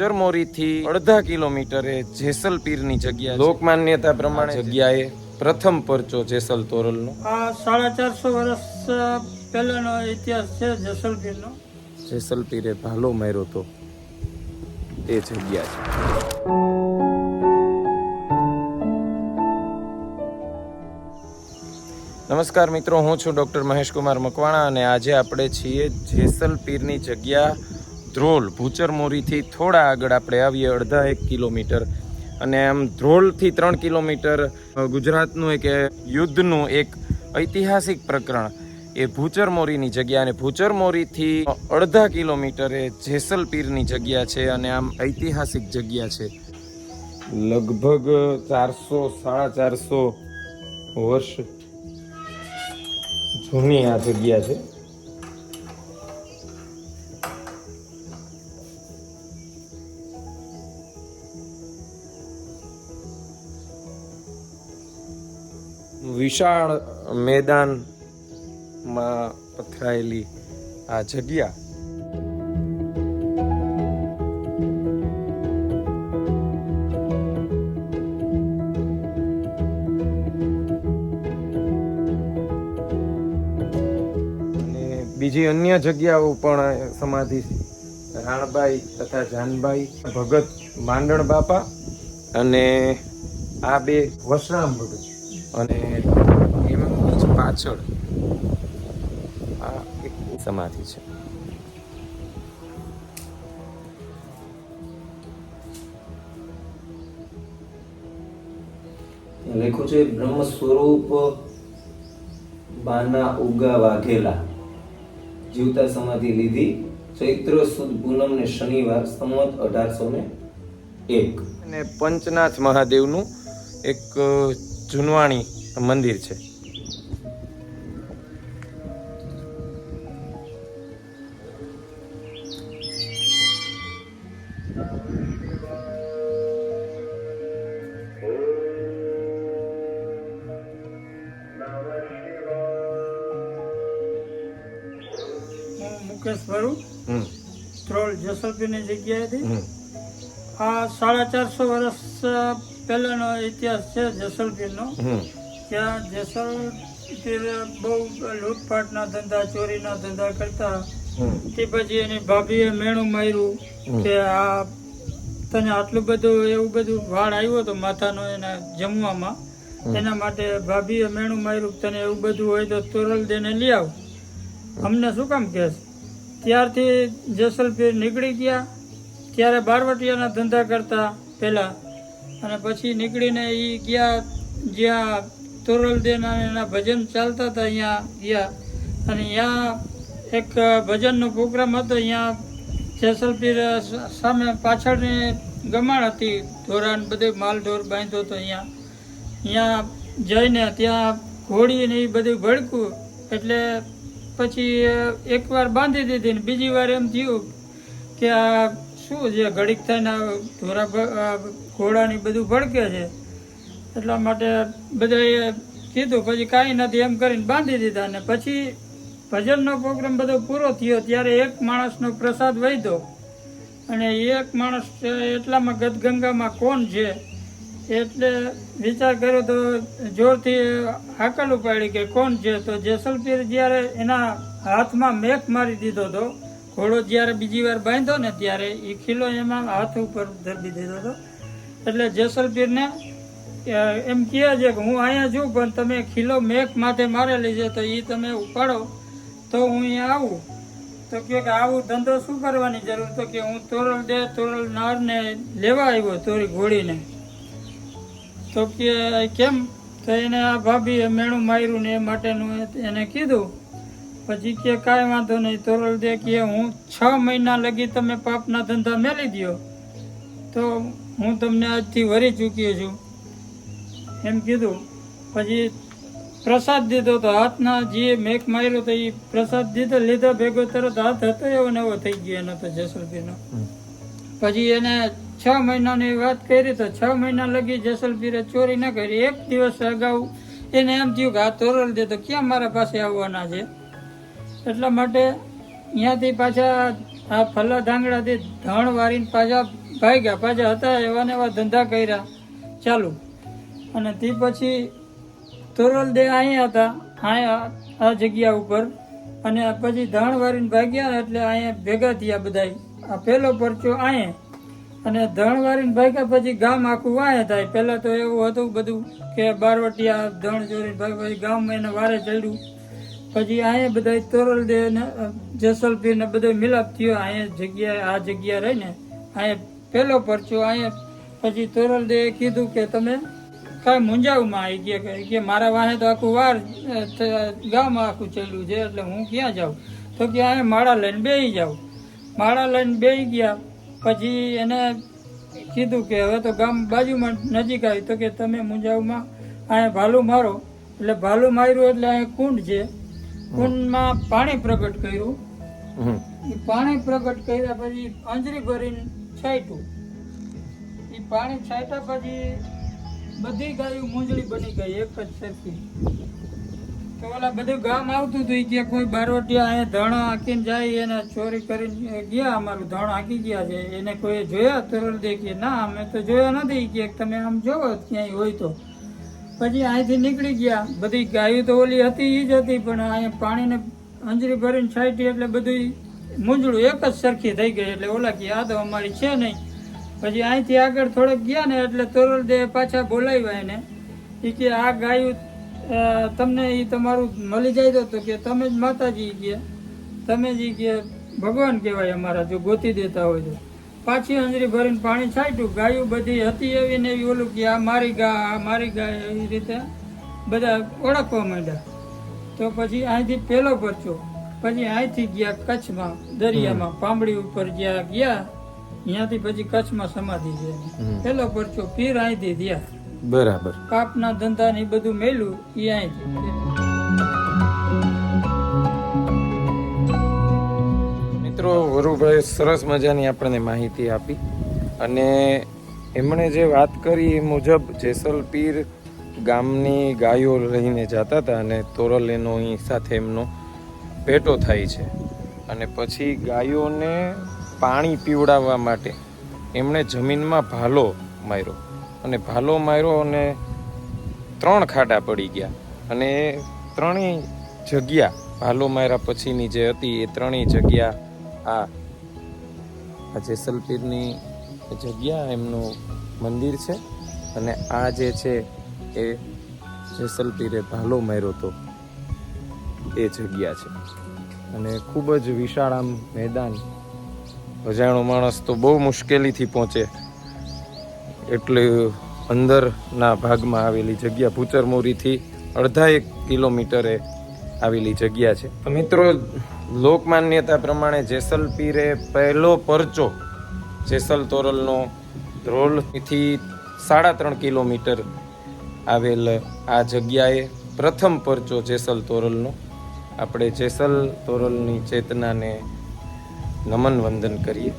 ભૂચરમોરીથી અડધા કિલોમીટરે જેસલ પીરની જગ્યા લોકમાન્યતા પ્રમાણે જગ્યાએ પ્રથમ પરચો જેસલ તોરલનો. આ સાડા ચારસો વર્ષ પહેલાનો ઇતિહાસ છે જસલગીરનો જેસલ પીરે ભાલો માર્યો તો એ જગ્યા છે. નમસ્કાર મિત્રો હું છું ડૉક્ટર મહેશકુમાર મકવાણા અને આજે આપણે છીએ જેસલ પીરની જગ્યા ધ્રોલ ભૂચરમોરીથી થોડા આગળ આપણે આવીએ, અડધા એક કિલોમીટર. અને આમ ધ્રોલથી ત્રણ કિલોમીટર ગુજરાતનું એક યુદ્ધનું એક ઐતિહાસિક પ્રકરણ. એ ભૂચરમોરીની જગ્યા અને ભૂચરમોરીથી અડધા કિલોમીટરે જેસલપીરની જગ્યા છે અને આમ ઐતિહાસિક જગ્યા છે. લગભગ ચારસો, સાડા ચારસો વર્ષ જૂની આ જગ્યા છે. વિશાળ મેદાનમાં પથરાયેલી આ જગ્યા બીજી અન્ય જગ્યાઓ પણ સમાધિ છે. રાણબાઈ તથા જાનબાઈ, ભગત માંડણ બાપા અને આ બે વસરામ ભગત અને એમની જ પાછળ આ એક સમાધિ છે. લખ્યું છે બ્રહ્મ સ્વરૂપ બાના ઉગા વાઘેલા. જીવતા સમાધિ લીધી. ચૈત્ર સુદ પૂનમ ને શનિવાર સંમત અઢારસો ને એક. અને પંચનાથ મહાદેવનું એક જૂનવાણી મંદિર છે. હું મુકેશ ભરું ત્રોલ જસલપીરની જગ્યાએથી. આ સાડા ચારસો વર્ષ પહેલાનો ઇતિહાસ છે જેસલપીરનો. ત્યાં જસલપીર બહુ લૂંટફાટના ધંધા ચોરીના ધંધા કરતા. તે પછી એની ભાભીએ મેણું માર્યું કે આ તને આટલું બધું એવું બધું વાળ આવ્યો હતો માથાનો એના જમવામાં. એના માટે ભાભીએ મેણું માર્યું તને એવું બધું હોય તો તોરલ દેને લઈ આવ. અમને શું કામ કહેશ? ત્યારથી જેસલપીર નીકળી ગયા. ત્યારે બારવટિયાના ધંધા કરતા પહેલા અને પછી નીકળીને એ ગયા, જ્યાં તોરલ દેના એના ભજન ચાલતા હતા અહીંયા, ગયા. અને અહીંયા એક ભજનનો પ્રોગ્રામ હતો અહીંયા જેસલપીર સામે પાછળની ગમાણ હતી ધોરણ બધે માલ ઢોર બાંધ્યો હતો અહીંયા. અહીંયા જઈને ત્યાં ઘોડી ને એ બધું ભડકું એટલે પછી એકવાર બાંધી દીધી ને બીજી વાર એમ થયું કે આ શું છે ઘડીક થઈને ધોરા ઘોડાની બધું ભડકે છે, એટલા માટે બધાએ કીધું, પછી કાંઈ નથી, એમ કરીને બાંધી દીધા ને પછી ભજનનો પ્રોગ્રામ બધો પૂરો થયો, ત્યારે એક માણસનો પ્રસાદ વહીધો અને એક માણસ એટલામાં ગદગંગામાં કોણ છે, એટલે વિચાર કર્યો તો જોરથી હાકલ ઉપાડી કે કોણ છે, તો જેસલપીર જ્યારે એના હાથમાં મેઘ મારી દીધો હતો ઘોડો જ્યારે બીજી વાર બાંધ્યો ને ત્યારે એ ખીલો એમાં હાથ ઉપર ધરબી દીધો હતો. એટલે જેસલપીરને એમ કહે છે કે હું અહીંયા છું, પણ તમે ખીલો મેઘ માથે મારેલી છે તો એ તમે ઉપાડો. તો હું અહીંયા આવું. તો કહે કે આવું ધંધો શું કરવાની જરૂર? તો કે હું તોરલ દે તોરલ નારને લેવા આવ્યો તોરી ઘોડીને. તો કે, કેમ? તો એને આ ભાભીએ મેણું માર્યું ને એ માટેનું એને કીધું. પછી કે કાંઈ વાંધો નહીં, તોરલ દે કે હું છ મહિના લગી તમે પાપના ધંધા મેલી દો તો હું તમને આજથી વરી ચૂક્યો છું. એમ કીધું. પછી પ્રસાદ દીધો તો હાથના જે મેઘ માર્યો તો એ પ્રસાદ દીધો, લીધો ભેગો તરત હાથ હતો એવો ને એવો થઈ ગયો એનો તો જસલપીરનો. પછી એને છ મહિનાની વાત કરી તો છ મહિના લગી જેસલપીરે ચોરી ન કરી. એક દિવસ અગાઉ એને એમ થયું કે આ તોરલ દે તો ક્યાં મારા પાસે આવવાના છે? એટલા માટે અહીંયાથી પાછા આ ફલ્લા ધાંગડાથી ધણ વારીને પાછા ભાગ્યા. પાછા હતા એવા ને એવા ધંધા કર્યા. ચાલુ. અને તે પછી તોરલ દે અહીંયા હતા. અહીંયા આ જગ્યા ઉપર. અને પછી ધણ વારીને ભાગ્યા એટલે અહીંયા ભેગા થયા બધા આ પહેલો પરચો અહીંયા. અને ધણ વારીને ભાગ્યા પછી ગામ આખું વાયા થાય. પહેલાં તો એવું હતું બધું કે બારવટિયા ધણ ચોરી પછી ગામ એને વારે ચડ્યું. પછી અહીંયા બધા તોરલ દે ને જેસલપીર ને બધો મિલાપ થયો. અહીંયા જગ્યાએ આ જગ્યા રહી ને અહીંયા પહેલો પરચો અહીંયા. પછી તોરલ દે કીધું કે, તમે કાંઈ મુંજાવમાં આવી ગયા કે મારા વાહે તો આખું વાર ગામમાં આખું ચાલ્યું છે, એટલે હું ક્યાં જાઉં? તો કે, અહીંયા માળા લઈને બેસી જાઉં માળા લઈને બેસી ગયા. પછી એને કીધું કે, હવે તો ગામ બાજુમાં નજીક આવી. તો કે, તમે મુંજાવમાં અહીંયા ભાલું મારો. એટલે ભાલું માર્યું એટલે અહીંયા કુંડ છે. કુંડમાં પાણી પ્રગટ કર્યું. એ પાણી પ્રગટ કર્યા પછી અંજરી ભરીને છાંટ્યું. એ પાણી છાંટ્યા પછી બધી ગાયો મૂંજળી બની ગઈ એક જ સરખી. તો ઓલા બધું ગામ આવતું હતું કે કોઈ બારવટિયા અહીંયા ધણ હાંકીને જાય એને ચોરી કરીને ગયા અમારું ધણ હાંકી ગયા છે. એને કોઈ જોયા? તરલ દે કે ના અમે તો જોયા નથી. કે તમે આમ જોવો ક્યાંય હોય તો. પછી અહીંથી નીકળી ગયા. બધી ગાયું તો ઓલી હતી એ જ હતી, પણ અહીંયા પાણીને અંજરી ભરીને છાંટી એટલે બધું મૂંઝળું એક જ સરખી થઈ ગઈ એટલે ઓલા કે આ તો અમારી છે નહીં. પછી અહીંથી આગળ થોડેક ગયા ને એટલે તરલ દે પાછા બોલાવ્યા એને. એ કે આ ગાયું તમને એ તમારું મળી જાય તો- કે તમે જ માતાજી કે તમે જ કે ભગવાન કહેવાય અમારા, જો ગોતી દેતા હોય તો. પાછી અંજરી ભરીને પાણી છાંટ્યું. ગાયું બધી હતી એવી ને એવી ઓલું કે આ મારી ગા આ મારી ગાય એવી રીતે બધા ઓળખવા માંડ્યા. તો પછી અહીંથી પેલો પરચો. પછી અહીંથી ગયા કચ્છમાં દરિયામાં પામડી ઉપર જ્યાં ગયા ત્યાંથી પછી કચ્છમાં સમાધિ છે. પેલો પરચો પીર અહીંથી થયા. બરાબર. પાપના ધંધા ને બધું મેલું એ અહીંથી. મિત્રો સરસ મજાની આપણને માહિતી આપી. અને એમણે જે વાત કરી એ મુજબ જેસલપીર ગામની ગાયો લઈને જતા હતા અને તોરલ એનો સાથે એમનો ભેટો થાય છે. અને પછી ગાયોને પાણી પીવડાવવા માટે એમણે જમીનમાં ભાલો માર્યો. અને ભાલો માર્યો અને ત્રણ ખાડા પડી ગયા. અને ત્રણેય જગ્યા ભાલો માર્યા પછીની જે હતી એ ત્રણેય જગ્યા આ આ જેસલપીરની જગ્યા, એમનું મંદિર છે. અને આ જે છે એ જેસલપીરે ભાલો માર્યો હતો એ જગ્યા છે. અને ખૂબ જ વિશાળ આમ મેદાન. અજાણો માણસ તો બહુ મુશ્કેલીથી પહોંચે. એટલે અંદરના ભાગમાં આવેલી જગ્યા ભૂચરમોરીથી અડધા એક કિલોમીટરે આવેલી જગ્યા છે. મિત્રો લોક માન્યતા પ્રમાણે જેસલ પીરે પહેલો પરચો જેસલ તોરલનો ધ્રોલથી સાડા ત્રણ કિલોમીટર આવેલ આ જગ્યાએ પ્રથમ પરચો જેસલ તોરલનો. આપણે જેસલ તોરલની ચેતનાને નમન વંદન કરીએ.